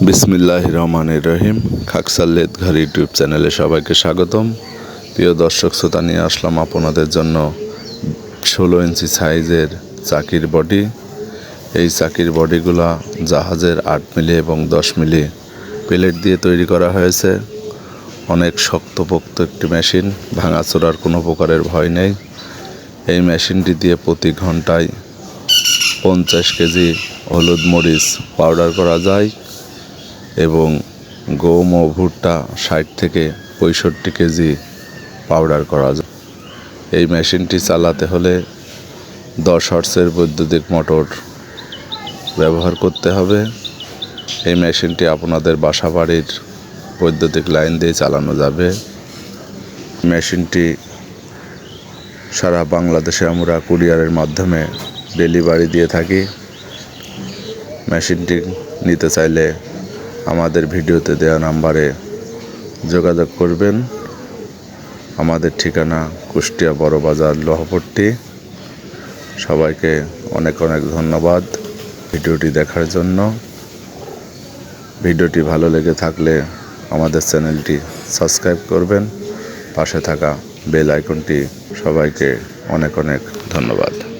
বিসমিল্লাহ রহমান রহিম খাকসাল্লেদ ঘর ইউটিউব চ্যানেলে সবাইকে স্বাগতম। প্রিয় দর্শক, শ্রোতা নিয়ে আসলাম আপনাদের জন্য ষোলো ইঞ্চি সাইজের চাকির বডি। এই চাকির বডিগুলা জাহাজের আট মিলি এবং দশ মিলি প্লেট দিয়ে তৈরি করা হয়েছে। অনেক শক্তপোক্ত একটি মেশিন, ভাঙাচোরার কোনো প্রকারের ভয় নেই। এই মেশিনটি দিয়ে প্রতি ঘন্টায় পঞ্চাশ কেজি হলুদ মরিচ পাউডার করা যায়। এবং গম ও ভুট্টা ষাট থেকে পঁয়ষট্টি কেজি পাউডার করা যায়। এই মেশিনটি চালাতে হলে দশ হর্সের বৈদ্যুতিক মোটর ব্যবহার করতে হবে। এই মেশিনটি আপনাদের বাসা বাড়ির বৈদ্যুতিক লাইন দিয়ে চালানো যাবে। মেশিনটি সারা বাংলাদেশে আমরা কুরিয়ারের মাধ্যমে ডেলিভারি দিয়ে থাকি। মেশিনটি নিতে চাইলে আমাদের ভিডিওতে দেওয়া নাম্বারে যোগাযোগ করবেন। আমাদের ঠিকানা কুষ্টিয়া বড় বাজার লোহপট্টি। সবাইকে অনেক অনেক ধন্যবাদ ভিডিওটি দেখার জন্য। ভিডিওটি ভালো লেগে থাকলে আমাদের চ্যানেলটি সাবস্ক্রাইব করবেন। পাশে থাকা বেল আইকনটি সবাইকে অনেক অনেক ধন্যবাদ।